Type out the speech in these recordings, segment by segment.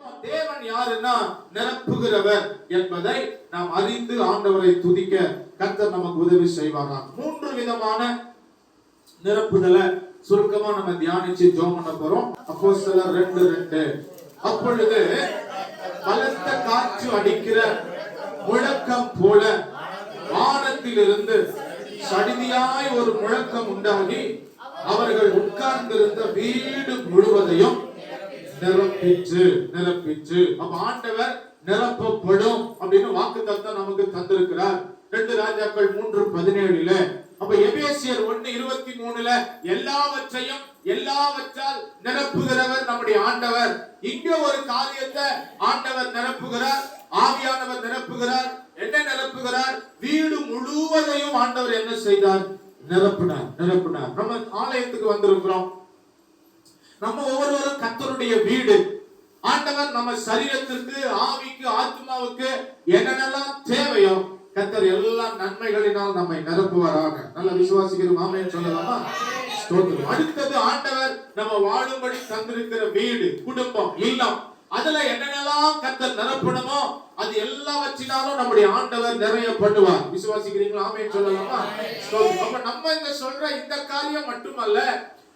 தேவன் யாருன்னா நிரப்புகிறவர் என்பதை நாம் அறிந்து ஆண்டவரை துதிக்க கர்த்தர் நமக்கு உதவி செய்வாராம். மூன்று விதமான நிரப்புதலை சுருக்கமா நம்ம தியானிச்சு ஜோம் பண்ண போறோம். அப்போ ரெண்டு ரெண்டு. அப்பொழுது பலத்த காற்று அடிக்கிற முழக்கம் போல வானத்திலிருந்து சடிதியாய் ஒரு முழக்கம் உண்டாகி அவர்கள் உட்கார்ந்திருந்த வீடு முழுவதையும் நிரப்பிச்சு நிரப்பிச்சு அப்ப ஆண்டவர் நிரப்பப்படும் அப்படின்னு வாக்கு தத்தம் நமக்கு தந்திருக்கிறார். ரெண்டு ராஜாக்கள் மூன்று பதினேழுல. அப்ப எபேசியர் ஒண்ணு இருபத்தி மூணுல எல்லாவற்றையும் எல்லாவற்றால் நிரப்புகிறவர் நம்முடைய ஆண்டவர். இங்க ஒரு காரியத்தை ஆண்டவர் நிரப்புகிறார் ஆவியானவர் நிரப்புகிறார் என்ன நிரப்புகிறார்? வீடு முழுவதையும் ஆண்டவர் என்ன செய்தார்? நிரப்பினார் நிரப்பினார். நம்ம ஆலயத்துக்கு வந்திருக்கிறோம். நம்ம ஒவ்வொருவரும் கத்தருடைய வீடு. ஆண்டவர் நம்ம சரீரத்திற்கு ஆவிக்கு ஆத்மாவுக்கு என்னென்னலாம் தேவையோ கத்தர் எல்லா நன்மைகளினால் நம்மை நிரப்புவாராக. நல்ல விசுவாசிக்கிறோம். மாமையன் சொல்லலாமா? ஸ்தோத்திரம். அடுத்தது ஆண்டவர் நம்ம வாழும்படி தந்திருக்கிற வீடு குடும்பம் இல்லம். அதுல என்னென்னலாம் கத்தர் நிரப்பணுமோ அது எல்லாவற்றினாலும் நம்முடைய ஆண்டவர் நிறைய பண்ணுவார் விசுவாசிக்கிறீங்களா? ஆமையன் சொல்லலாமா? அப்ப நம்ம இந்த சொல்ற இந்த காரியம் மட்டுமல்ல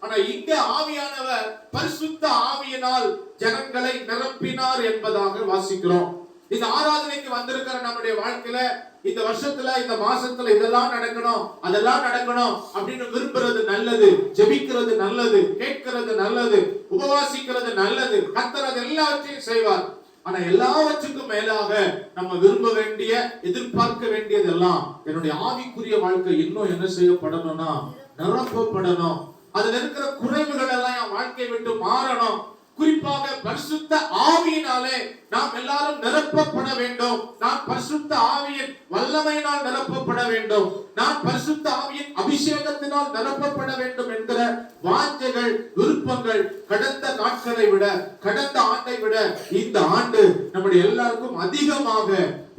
ஆனா இங்க ஆவியானவர் பரிசுத்த ஆவியினால் ஜனங்களை நிரப்பினார் என்பதாக வாசிக்கிறோம். இந்த ஆராதனைக்கு வந்திருக்கிற நம்முடைய வாழ்க்கையில இந்த வருஷத்துல இந்த மாசத்துல இதெல்லாம் நடக்கணும் அதெல்லாம் நடக்கணும் அப்படின்னு விரும்புறது நல்லது ஜெபிக்கிறது நல்லது கேட்கிறது நல்லது உபவாசிக்கிறது நல்லது கத்துறது எல்லாவற்றையும் செய்வார். ஆனா எல்லாவற்றுக்கும் மேலாக நம்ம விரும்ப வேண்டிய எதிர்பார்க்க வேண்டியதெல்லாம் என்னுடைய ஆவிக்குரிய வாழ்க்கை இன்னும் என்ன செய்யப்படணும்னா நிரப்பப்படணும். அதுல இருக்கிற குறைவுகள் எல்லாம் என் வாழ்க்கை விட்டு மாறணும். குறிப்பாக பரிசுத்த ஆவியினாலே நாம் எல்லாரும் நிரப்பப்பட வேண்டும். நான் பரிசுத்த ஆவியின் வல்லமையினால் நிரப்பப்பட வேண்டும். நான் பரிசுத்த ஆவியின் அபிஷேகத்தினால் நிரப்பப்பட வேண்டும் என்கிற வாஞ்சைகள் விருப்பங்கள் கடந்த நாட்களை விட கடந்த ஆண்டை விட இந்த ஆண்டு நம்முடைய எல்லாருக்கும் அதிகமாக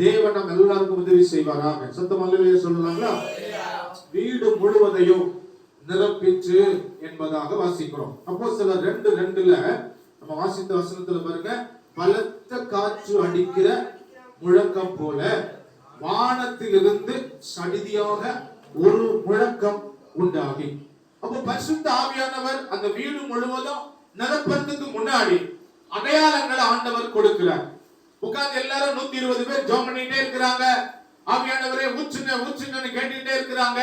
தேவன் நம் எல்லாருக்கும் உதவி செய்வாராக. சத்தமல்லையே சொல்லலாங்களா வீடு முழுவதையும் நிரப்பிச்சு என்பதாக வாசிக்கிறோம். அப்போ சில ரெண்டு ரெண்டுல நம்ம வாசித்த வசனத்துல பாருங்க பலத்த காற்று அடிக்கிற முழக்கம் போல வானத்திலிருந்து சடிதியாக ஒரு முழக்கம் உண்டாகி. அப்போ பரிசுத்த ஆவியானவர் அந்த வீடு முழுவதும் நிரப்பறதுக்கு முன்னாடி அடையாளங்களை ஆண்டவர் கொடுக்கிறார். உட்கார்ந்து எல்லாரும் நூத்தி இருபது பேர் ஜோம் பண்ணிட்டே இருக்கிறாங்க. ஆவியானவரே ஊச்சுங்க ஊச்சுங்கன்னு கேட்டுட்டே இருக்கிறாங்க.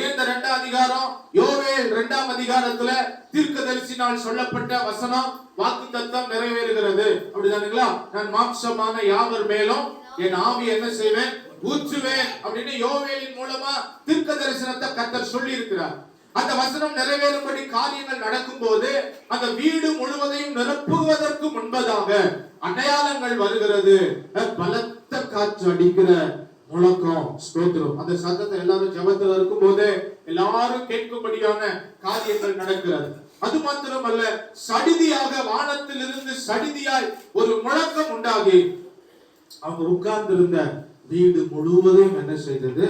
இந்த ரெண்டாம் அதிகாரம் யோவேல் ரெண்டாம் அதிகாரத்துல தீர்க்கதரிசினால் சொல்லப்பட்ட வசனம் வாக்கு தத்தம் நிறைவேறுகிறது. அப்படிதானுங்களா? நான் மாம்சமான யாவர் மேலும் என் ஆவி என்ன செய்வேன்? ஊற்றுவேன் அப்படின்னு யோவேலின் மூலமா தீர்க்க தரிசனத்தை கத்தர் சொல்லி இருக்கிறார் அந்த வசனம் நிறைவேறும்படி காரியங்கள் நடக்கும்போது அந்த வீடு முழுவதையும் நிரப்புவதற்கு முன்பதாக அடையாளங்கள் வருகிறது. பலத்த காற்று அடிக்கிற முழக்கம் ஸ்தோத்திரம். அந்த சத்தத்தை எல்லாரும் ஜபத்துல இருக்கும் போதே எல்லாரும் கேட்கும்படியான காரியங்கள் நடக்கிறது. அது மாத்திரமல்ல சடிதியாக வானத்திலிருந்து சடிதியாய் ஒரு முழக்கம் உண்டாகி அவங்க உட்கார்ந்திருந்த வீடு முழுவதையும் என்ன செய்தது?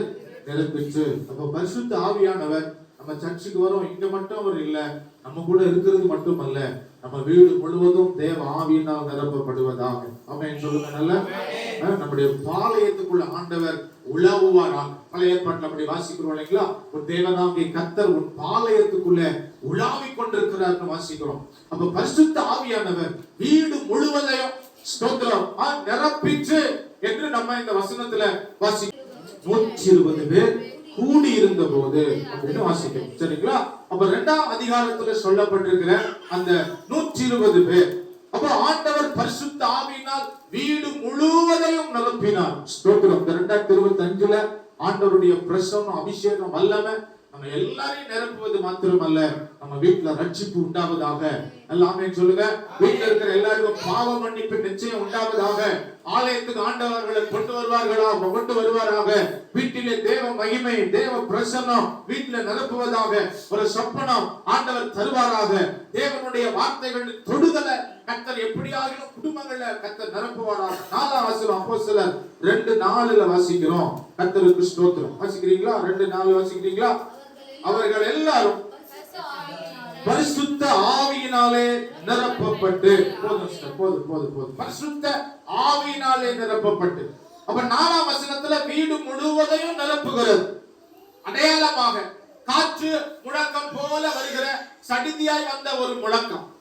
நிரப்பிச்சு. அப்ப பரிசுத்த ஆவியானவர் நம்ம சர்ச்சுக்கு வரோம். இங்க மட்டும் அவர் இல்ல நம்ம கூட இருக்கிறது மட்டுமல்ல நம்ம வீடு முழுவதும் தேவ ஆவியினால் நிரப்பப்படுவதாக. ஆமென் சொல்லுங்க நல்லா? நம்முடைய பாளையத்துக்குள்ள ஆண்டவர் உலாவுவாராக பழைய ஏற்பாட்டில் அப்படி வாசிக்கிறோம் இல்லைங்களா? ஒரு தேவனாகிய கத்தர் உன் பாளையத்துக்குள்ள உலாவி கொண்டிருக்கிறார்னு வாசிக்கிறோம். அப்ப பரிசுத்த ஆவியானவர் வீடு முழுவதையும் ஸ்தோத்திரம். நிரப்பிச்சு என்று நம்ம இந்த வசனத்துல வாசி நூற்றி இருபது பேர் கூடி இருந்த போது அப்படின்னு வாசிக்கிறோம். சரிங்களா? அப்ப ரெண்டாம் அதிகாரத்துல சொல்லப்பட்டிருக்கிற அந்த நூற்றி இருபது பேர் அப்ப ஆண்டவர் பரிசுத்த ஆவியினால் வீடு முழுவதையும் நிரப்பினார். ஸ்தோத்திரம். இந்த ரெண்டாயிரத்தி இருபத்தி அஞ்சுல ஆண்டவருடைய பிரசவம் அபிஷேகம் வல்லமை நம்ம எல்லாரையும் நிரப்புவது மாத்திரமல்ல நம்ம வீட்டுல ரட்சிப்பு உண்டாவதாக. எல்லாமே சொல்லுங்க. வீட்டுல இருக்கிற எல்லாருக்கும் பாவ மன்னிப்பு நிச்சயம் உண்டாவதாக. ஆலயத்துக்கு ஆண்டவர்களை கொண்டு வருவார்களா? கொண்டு வருவாராக? வீட்டிலே தேவ மகிமை தேவ பிரசன்னம் வீட்டில நிரப்புவதாக. ஒரு சொப்பனம் ஆண்டவர் தருவாராக. தேவனுடைய வார்த்தைகள் தொடுதலை கத்தர் எப்படியாகிலும் குடும்பங்கள்ல கத்தர் நிரப்புவானா நாலாம் வசனம் அப்போ சிலர் ரெண்டு நாலுல வாசிக்கிறோம். கத்தருக்கு ஸ்தோத்திரம். வாசிக்கிறீங்களா? ரெண்டு நாலு வாசிக்கிறீங்களா? அவர்கள் எல்லாரும் பரிசுத்த ஆவியினாலே ஆவியினாலே நிரப்பப்பட்டு. போதும் போதும் போதும் போதும். பரிசுத்த ஆவியினாலே நிரப்பப்பட்டு. அப்ப நாலாம் வசனத்துல வீடு முழுவதையும் நிரப்புகிறது. அடையாளமாக காற்று முழக்கம் போல வருகிற சடிதியாய் வந்த ஒரு முழக்கம்.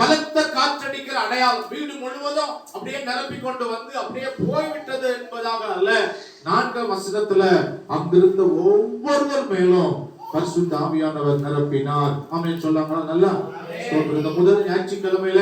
பலத்த காற்றடிக்கிற அடையாளம் வீடு முழுவதும் அப்படியே நிரப்பி கொண்டு வந்து அப்படியே போய்விட்டது என்பதாக அல்ல. நான்காம் வசனத்துல அங்கிருந்த ஒவ்வொருவர் மேலும் பரிசுத்த ஆவியானவர் நிரப்பினார் ஆமென். சொல்லாங்களா? நல்லா? இந்த முதல் ஞாயிற்றுக்கிழமையில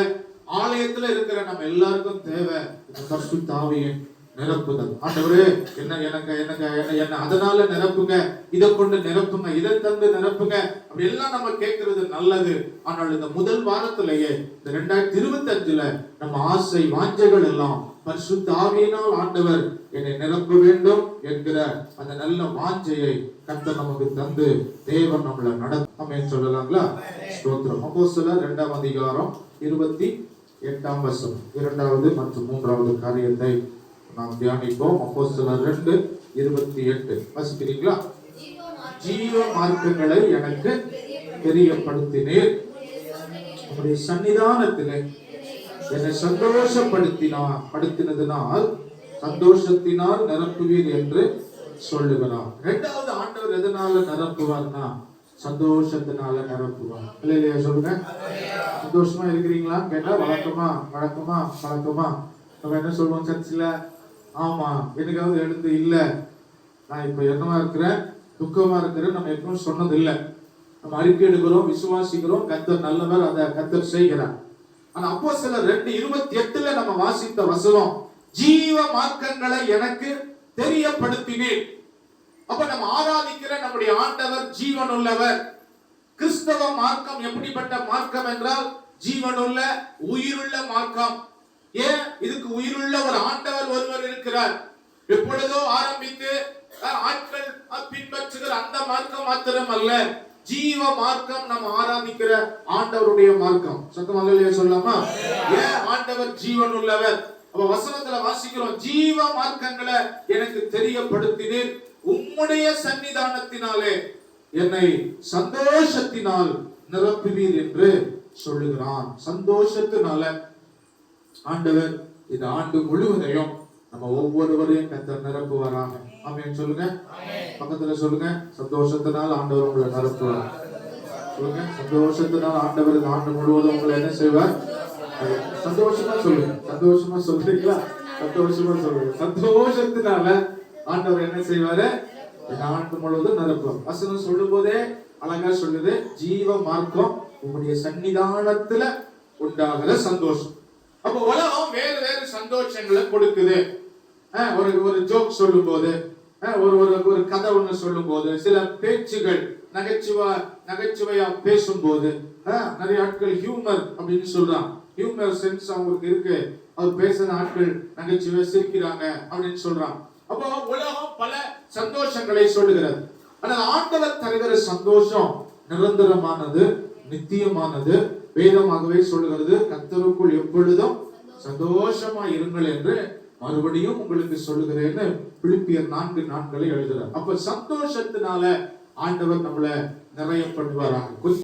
ஆலயத்துல இருக்கிற நம்ம எல்லாருக்கும் தேவை. இந்த பரிசுத்த ஆவியின் நிரப்புதல் ஆண்டவரே என்ன எனக்கு எனக்கு என்ன என்ன அதனால நிரப்புங்க இதை கொண்டு நிரப்புங்க. இதை தந்து நிரப்புங்க அப்படி எல்லாம் நம்ம கேட்கறது நல்லது. ஆனால் இந்த முதல் வாரத்திலேயே இந்த ரெண்டாயிரத்தி இருபத்தி அஞ்சுல நம்ம ஆசை வாஞ்சைகள் எல்லாம் பரிசுத்த ஆவியினால் ஆண்டவர் என்னை நிரப்ப வேண்டும் என்கிற அந்த நல்ல வாஞ்சையை கர்த்தர் நமக்கு தந்து தேவன் நம்மளை நடத்தாமே சொல்லலாங்களா? ஸ்தோத்திரம். அப்போ சில ரெண்டாம் அதிகாரம் இருபத்தி எட்டாம் வசனம். இரண்டாவது மற்றும் மூன்றாவது காரியத்தை நாம் தியானிப்போம் அப்போ சில ரெண்டு இருபத்தி எட்டு. வாசிக்கிறீங்களா ஜீவ மார்க்கங்களை எனக்கு தெரியப்படுத்தினேர். உங்களுடைய சன்னிதானத்தில் என்னை சந்தோஷப்படுத்தினா படுத்தினதினால் சந்தோஷத்தினால் நிரப்புவீர் என்று சொல்லுகிறார். இரண்டாவது ஆண்டவர் எதனால நிரப்புவார்னா சந்தோஷத்தினால நிரப்புவார். இல்லையா சொல்லுங்க. சந்தோஷமா இருக்கிறீங்களா? கேட்டா வழக்கமா வழக்கமா வழக்கமா. நம்ம என்ன சொல்லுவோம் சர்ச்சில்? ஆமா எனக்காவது எழுந்து இல்ல. நான் இப்ப என்னவா இருக்கிறேன்? துக்கமா இருக்கிறேன். நம்ம எப்பவும் சொன்னது இல்ல நம்ம அறிக்கை எடுக்கிறோம் விசுவாசிக்கிறோம். கத்தர் நல்லவர் அதை கத்தர் செய்கிறார். ஆனா அப்போ சில ரெண்டு இருபத்தி எட்டுல நம்ம வாசித்த வசனம் ஜீவ மார்க்கங்களை எனக்கு தெரியப்படுத்தினேன் அப்ப நம்ம ஆராதிக்கிற நம்முடைய ஆண்டவர் ஜீவனுள்ளவர். கிறிஸ்தவ மார்க்கம் எப்படிப்பட்ட மார்க்கம் என்றால் ஜீவனுள்ள உயிருள்ள மார்க்கம். ஏன்? இதுக்கு உயிருள்ள ஒரு ஆண்டவர் ஒருவர் இருக்கிறார். எப்பொழுதோ ஆரம்பித்து ஆட்கள் பின்பற்றுகிற அந்த மார்க்கம் மாத்திரம் அல்ல ஜீவ மார்க்கம் நம்ம ஆராதிக்கிற ஆண்டவருடைய மார்க்கம். சத்தம் சொல்லாமா ஏன் ஆண்டவர் ஜீவன் உள்ளவர்? அப்ப வசனத்துல வாசிக்கிறோம் ஜீவ மார்க்கங்களை எனக்கு தெரியப்படுத்தினேன் உம்முடைய சன்னிதானத்தினாலே என்னை சந்தோஷத்தினால் நிரப்புவீர் என்று சொல்லுகிறான். சந்தோஷத்தினால ஆண்டவர் இந்த ஆண்டு முழுவதையும் நம்ம ஒவ்வொருவரையும் கத்தர் நிரப்புவாராக. ஆமென். சொல்லுங்க. பக்கத்துல சொல்லுங்க. சந்தோஷத்தினால் ஆண்டவர் உங்களை நிரப்புவார். சொல்லுங்க. சந்தோஷத்தினால் ஆண்டவர் இந்த ஆண்டு முழுவதும் உங்களை என்ன செய்வார்? சந்தோஷமா சொல்லுங்க. சந்தோஷமா சொல்றீங்களா? சந்தோஷமா சொல்லுங்க. சந்தோஷத்தினால ஆண்டவர் என்ன செய்வாரு? இந்த ஆண்டு முழுவதும் நிரப்புவார். வசனம் சொல்லும் போதே அழகா சொல்லுது ஜீவ மார்க்கம் உங்களுடைய சன்னிதானத்துல உண்டாகிற சந்தோஷம். அப்ப உலகம் வேறு வேறு சந்தோஷங்களை கொடுக்குது. ஒரு ஒரு ஜோக் சொல்லும் போது ஒரு ஒரு ஒரு கதை ஒண்ணு சொல்லும் போது சில பேச்சுகள் நகைச்சுவா நகைச்சுவையா பேசும்போது நிறைய ஆட்கள் ஹியூமர் அப்படின்னு சொல்றான். ஹியூமர் சென்ஸ் அவங்களுக்கு இருக்கு. அவர் பேசுற ஆட்கள் நகைச்சுவை சிரிக்கிறாங்க அப்படின்னு சொல்றான். அப்போ உலகம் பல சந்தோஷங்களை சொல்லுகிறது. ஆனால் ஆண்டவர் தருகிற சந்தோஷம் நிரந்தரமானது நித்தியமானது வேதமாகவே சொல்லுகிறது கத்தருக்குள் எப்பொழுதும் சந்தோஷமா இருங்கள் என்று மறுபடியும் உங்களுக்கு சொல்லுகிறேன்னு பிலிப்பியர் நான்கு நாட்களை எழுதுறார் அப்ப சந்தோஷத்தினால ஆண்டவர் நம்மளை நிறைய பண்ணுவாராங்க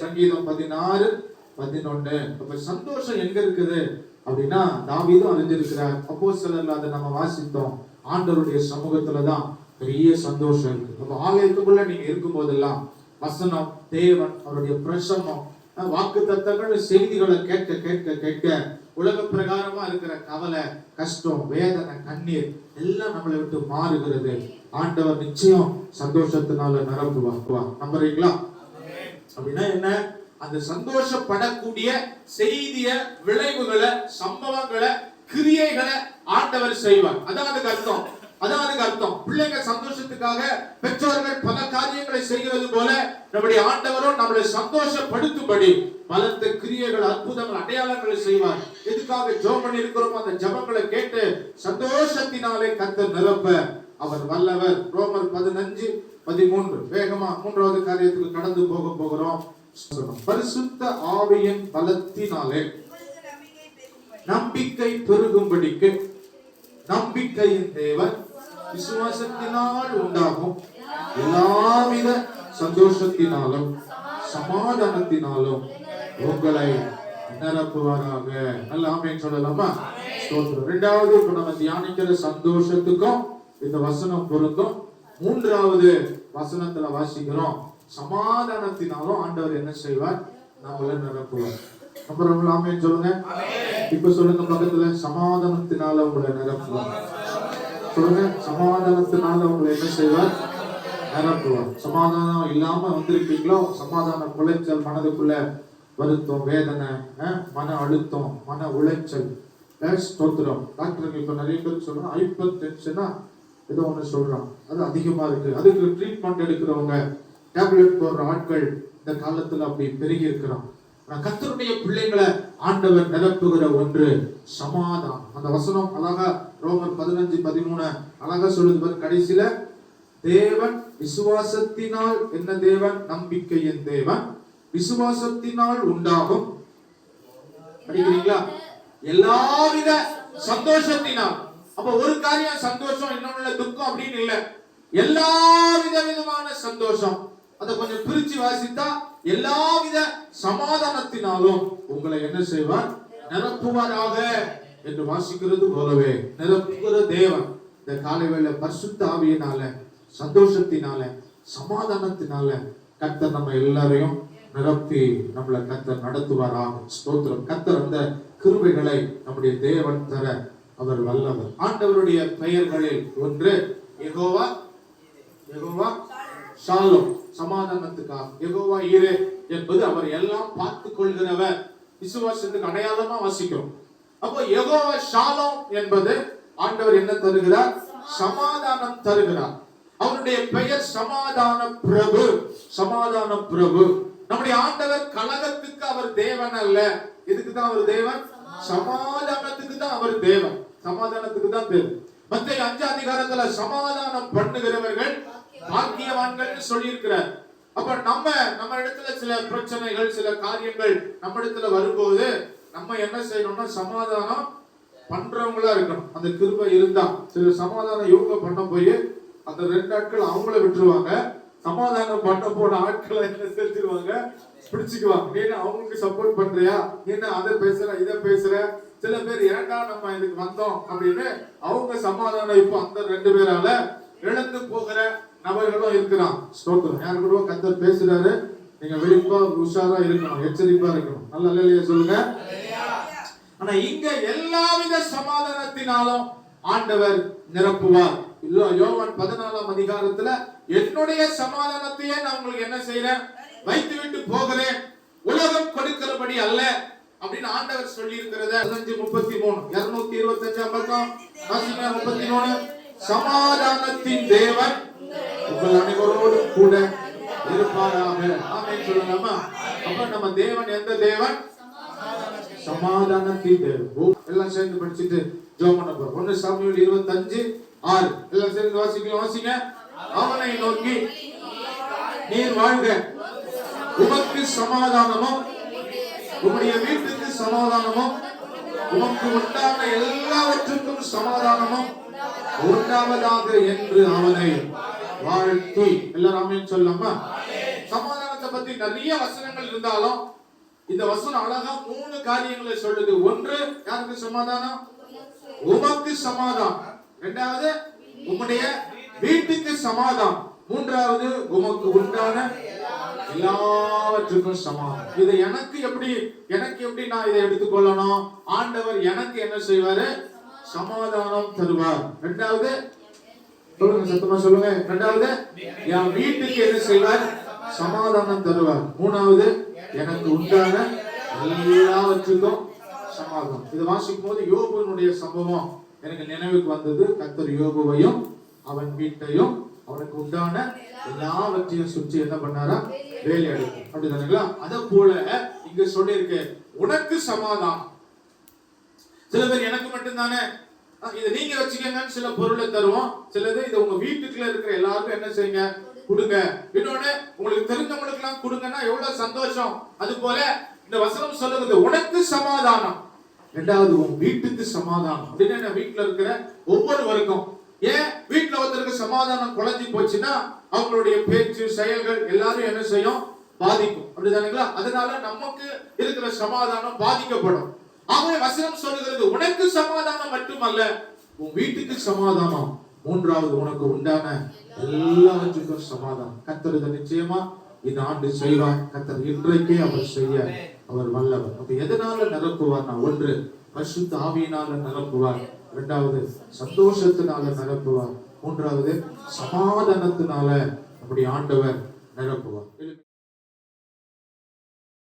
சங்கீதம் பதினாறு பதினொன்னு. அப்ப சந்தோஷம் எங்க இருக்குது? அப்படின்னா தாவீதும் அறிஞ்சிருக்கிறார் அப்போ சிலர்ல அதை நம்ம வாசித்தோம். ஆண்டவருடைய சமூகத்துலதான் பெரிய சந்தோஷம் இருக்கு. அப்ப ஆலயத்துக்குள்ள நீங்க இருக்கும் போதெல்லாம் வசனம் தேவன் அவருடைய பிரசன்னம் வாக்கு தத்தங்கள் செய்திகளை கேட்க கேட்க கேட்க உலக பிரகாரமா இருக்கிற கவலை கஷ்டம் வேதனை கண்ணீர் எல்லாம் நம்மளை விட்டு மாறுகிறது. ஆண்டவர் நிச்சயம் சந்தோஷத்தினால நிரப்புவார் நம்புறீங்களா? அப்படின்னா என்ன? அந்த சந்தோஷப்படக்கூடிய செய்திய விளைவுகளை சம்பவங்களை கிரியைகளை ஆண்டவர் செய்வார். அதான் அதுக்கு அர்த்தம் அதான் அதுக்கு அர்த்தம். பிள்ளைங்க சந்தோஷத்துக்காக பெற்றோர்கள் பல காரியங்களை செய்கிறது போல நம்முடைய ஆண்டவரும் நம்மளை சந்தோஷப்படுத்தும்படி பலத்த கிரியைகள் அற்புதங்கள் அடையாளங்களை செய்வார். எதுக்காக ஜோ பண்ணி இருக்கிறோமோ அந்த ஜபங்களை கேட்டு சந்தோஷத்தினாலே கத்த நிரப்ப அவர் வல்லவர். ரோமர் பதினஞ்சு பதிமூன்று. வேகமா மூன்றாவது காரியத்துக்கு கடந்து போக போகிறோம். பரிசுத்த ஆவியின் பலத்தினாலே நம்பிக்கை பெருகும்படிக்கு நம்பிக்கையின் தேவன் விசுவாசத்தினால் உண்டாகும் எல்லாவித சந்தோஷத்தினாலும் சமாதானத்தினாலும் உங்களை நிரப்புவாராக நல்ல ஆமேன் சொல்லலாமா ஸ்தோத்திரம் இரண்டாவது இப்ப நம்ம தியானிக்கிற சந்தோஷத்துக்கும் இந்த வசனம் பொருந்தும் மூன்றாவது வசனத்துல வாசிக்கிறோம் சமாதானத்தினாலும் ஆண்டவர் என்ன செய்வார் நம்மளை நிரப்புவார் அப்புறம் ஆமேன் சொல்லுங்க இப்ப சொல்லுங்க பக்கத்துல சமாதானத்தினால உங்களை நிரப்புவார் சொல்லுங்க சமாதானத்தினால உங்களை என்ன செய்வார்? நிரப்புவார். சமாதானம் இல்லாம வந்திருக்கீங்களோ சமாதான குலைச்சல் மனதுக்குள்ள வருத்தம் வேதனை மன அழுத்தம் மன உளைச்சல். ஸ்தோத்திரம். டாக்டருக்கு இப்ப நிறைய பேர் சொல்றோம் ஹைப்பர் டென்ஷனா ஏதோ ஒண்ணு சொல்றான். அது அதிகமா இருக்கு. அதுக்கு ட்ரீட்மெண்ட் எடுக்கிறவங்க டேப்லெட் போடுற ஆட்கள் இந்த காலத்துல அப்படி பெருகி இருக்கிறான். கத்தருடைய கர்த்தருடைய பிள்ளைகளை ஆண்டவர் நிரப்புகிற ஒன்று சமாதானம். அந்த வசனம் அழகா ரோமர் பதினஞ்சு பதிமூணு அழகா சொல்லுது பாரு கடைசியில தேவன் விசுவாசத்தினால் என்ன தேவன்? நம்பிக்கையின் தேவன் விசுவாசத்தினால் உண்டாகும். படிக்கிறீங்களா? எல்லாவித சந்தோஷத்தினால். அப்ப ஒரு காரியம் சந்தோஷம் இன்னொன்னு துக்கம் அப்படின்னு இல்ல. எல்லா வித விதமான சந்தோஷம். அதை கொஞ்சம் பிரிச்சு வாசித்தா எல்லாவித சமாதானத்தினாலும் உங்களை என்ன செய்வார்? நிரப்புவாராக. என்று வாசிக்கிறது போலவே நிரப்புகிற தேவன் இந்த காலை வேலை பரிசுத்த ஆவியினால சந்தோஷத்தினால சமாதானத்தினால கர்த்தர் நம்ம எல்லாரையும் நிரப்பி நம்மளை கத்தர் நடத்துவாராக. ஸ்தோத்திரம். கத்தர் அந்த கிருபைகளை நம்முடைய தேவன் தர அவர் வல்லவர். ஆண்டவருடைய பெயர்களில் ஒன்று எகோவா எகோவா ஷாலோம். சமாதானத்துக்காக. எகோவா ஈரே என்பது அவர் எல்லாம் பார்த்து கொள்கிறவர் விசுவாசத்துக்கு அடையாளமா வாசிக்கிறோம். அப்போ எகோவ ஷாலோம் என்பது ஆண்டவர் என்ன தருகிறார்? சமாதானம் தருகிறார். அவருடைய பெயர் சமாதான பிரபு. சமாதான பிரபு. நம்முடைய ஆண்டவர் கலகத்துக்கு அவர் தேவன் அல்ல. இதுக்கு தான் அவர் தேவன்? சமாதானத்துக்கு தான் அவர் தேவன். சமாதானத்துக்கு தான் தேவன். மத்திய அஞ்சு அதிகாரத்துல சமாதானம் பண்ணுகிறவர்கள் பாக்கியவான்கள் சொல்லியிருக்கிறார். அப்ப நம்ம நம்ம இடத்துல சில பிரச்சனைகள் சில காரியங்கள் நம்ம இடத்துல வரும்போது நம்ம என்ன செய்யணும்னா சமாதானம் பண்றவங்களா இருக்கணும். அந்த கிருபை இருந்தா. சில சமாதானம் இவங்க பண்ண போய் அந்த ரெண்டு நாட்கள் அவங்கள விட்டுருவாங்க. சமாதானம் பண்ண போன ஆட்களை என்ன செலுத்திடுவாங்க பிடிச்சிக்குவாங்க. நீ அவங்களுக்கு சப்போர்ட் பண்றியா? நீ என்ன அதை பேசுற இதை பேசுற? சில பேர் ஏன்டா நம்ம இதுக்கு வந்தோம் அப்படின்னு அவங்க சமாதானம் இப்போ அந்த ரெண்டு பேரால இழந்து போகிற நபர்களும் இருக்கிறான் ஸ்தோத்திரம். யார் கூட கத்தர் பேசுறாரு. நீங்க விழிப்பா உஷாரா இருக்கணும் எச்சரிப்பா இருக்கணும். நல்ல இல்லையா சொல்லுங்க? ஆனா இங்க எல்லாவித சமாதானத்தினாலும் ஆண்டவர் நிரப்புவார். இல்ல யோவான் பதினாலாம் அதிகாரத்துல என்னுடைய சமாதானத்தையே நான் உங்களுக்கு என்ன செய்யறேன் வைத்து விட்டு போகிறேன். உலகம் கொடுக்கிறபடி அல்ல அப்படின்னு ஆண்டவர் சொல்லி இருக்கிறத பதினஞ்சு முப்பத்தி மூணு இருநூத்தி இருபத்தி அஞ்சாம் பக்கம் முப்பத்தி மூணு சமாதானத்தின் தேவன் உங்கள் அனைவரோடு கூட இருப்பாராக. ஆமே சொல்லலாமா அப்ப நம்ம தேவன் எந்த தேவன்? சமாதான தேவன் ஓ, எல்லாம் சேர்ந்து படிச்சுட்டு ஜோம் பண்ண போறோம். ஒன்னு சாமியல் இருபத்தஞ்சு ஆறு. எல்லாம் சேர்ந்து வாசிக்க வாசிங்க. அவனை நோக்கி நீர் வாழ்க. உமக்கு சமாதானமும் உம்முடைய வீட்டுக்கு சமாதானமும் உமக்கு உண்டான எல்லாவற்றுக்கும் சமாதானமும் உண்டாவதாக என்று அவனை வாழ்த்தி. எல்லாரும் சொல்லலாமா? சமாதானத்தை பத்தி நிறைய வசனங்கள் இருந்தாலும் இந்த வசனம் அழகா மூணு காரியங்களை சொல்லுது. ஒன்று யாருக்கு சமாதானம்? உமக்கு சமாதானம். இரண்டாவது உம்முடைய வீட்டுக்கு சமாதானம். மூன்றாவது உமக்கு உண்டான எல்லாவற்றுக்கும் சமாதானம். இதை எனக்கு எப்படி எனக்கு எப்படி நான் இதை எடுத்துக்கொள்ளணும் ஆண்டவர் எனக்கு என்ன செய்வாரு? சமாதானம் தருவார். இரண்டாவது சொல்லுங்க சத்தமா சொல்லுங்க. இரண்டாவது என் வீட்டுக்கு என்ன செய்வார்? சமாதானம் தருவார். மூணாவது எனக்கு உண்டான எல்லாவற்றுக்கும் சமாதானம். இதை வாசிக்கும் போது யோபுனுடைய சம்பவம் எனக்கு நினைவுக்கு வந்தது. கத்தர் யோபுவையும் அவன் வீட்டையும் அவனுக்கு உண்டான எல்லாவற்றையும் சுற்றி என்ன பண்ணாரா? வேலையாடு அடிக்கும் அப்படிதானுங்களா அத போல இங்க சொல்லியிருக்கு உனக்கு சமாதானம். சில பேர் எனக்கு மட்டும்தானே? இதை நீங்க வச்சுக்கங்கன்னு சில பொருளை தருவோம். சிலது இதை உங்க வீட்டுக்குள்ள இருக்கிற எல்லாருக்கும் என்ன செய்யுங்க? கொடுங்க. இன்னொன்னு உங்களுக்கு தெரிஞ்சவங்களுக்கு எல்லாம் கொடுங்கன்னா எவ்வளவு சந்தோஷம்? அது போல இந்த வசனம் சொல்லுகிறது உனக்கு சமாதானம். ரெண்டாவது உன் வீட்டுக்கு சமாதானம். அப்படின்னு வீட்டுல இருக்கிற ஒவ்வொருவருக்கும். ஏன்? வீட்டுல ஒருத்தருக்கு சமாதானம் குழஞ்சி போச்சுன்னா அவங்களுடைய பேச்சு செயல்கள் எல்லாரும் என்ன செய்யும்? பாதிக்கும். அப்படிதானுங்களா? அதனால நமக்கு இருக்கிற சமாதானம் பாதிக்கப்படும். ஆகவே வசனம் சொல்லுகிறது உனக்கு சமாதானம் மட்டுமல்ல உன் வீட்டுக்கு சமாதானம். மூன்றாவது உனக்கு உண்டான எல்லாவற்றுக்கும் சமாதானம். கத்தர் இதை நிச்சயமா இந்த ஆண்டு செய்வார். கத்தர் இன்றைக்கே அவர் செய்ய அவர் வல்லவர். அப்ப எதனால நிரப்புவார் ஒன்று பரிசுத்த ஆவியினால நிரப்புவார். இரண்டாவது சந்தோஷத்தினால நிரப்புவார். மூன்றாவது சமாதானத்தினால நம்முடைய ஆண்டவர் நிரப்புவார்.